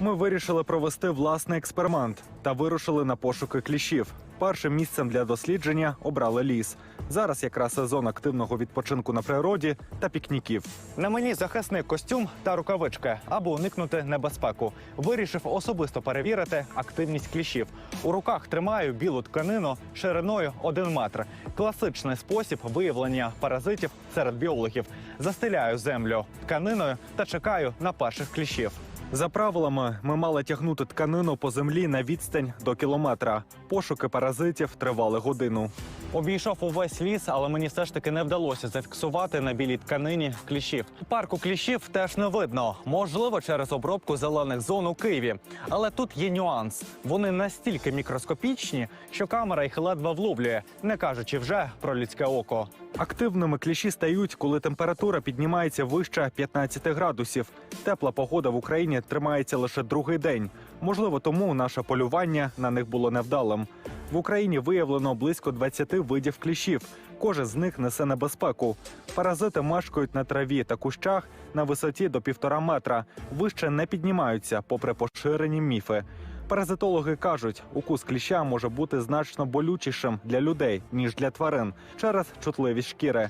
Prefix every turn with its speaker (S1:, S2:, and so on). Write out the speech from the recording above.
S1: Ми вирішили провести власний експеримент та вирушили на пошуки кліщів. Першим місцем для дослідження обрали ліс. Зараз якраз сезон активного відпочинку на природі та пікніків. На мені захисний костюм та рукавички, аби уникнути небезпеку. Вирішив особисто перевірити активність кліщів. У руках тримаю білу тканину шириною 1 метр. Класичний спосіб виявлення паразитів серед біологів. Застеляю землю тканиною та чекаю на перших кліщів. За правилами, ми мали тягнути тканину по землі на відстань до кілометра. Пошуки паразитів тривали годину. Обійшов увесь ліс, але мені все ж таки не вдалося зафіксувати на білій тканині кліщів. Парку кліщів теж не видно. Можливо, через обробку зелених зон у Києві. Але тут є нюанс. Вони настільки мікроскопічні, що камера їх ледве вловлює, не кажучи вже про людське око. Активними кліщі стають, коли температура піднімається вище 15 градусів. Тепла погода в Україні тримається лише другий день. Можливо, тому наше полювання на них було невдалим. В Україні виявлено близько 20 видів кліщів. Кожен з них несе небезпеку. Паразити мешкають на траві та кущах на висоті до півтора метра. Вище не піднімаються, попри поширені міфи. Паразитологи кажуть, укус кліща може бути значно болючішим для людей ніж для тварин через чутливість шкіри.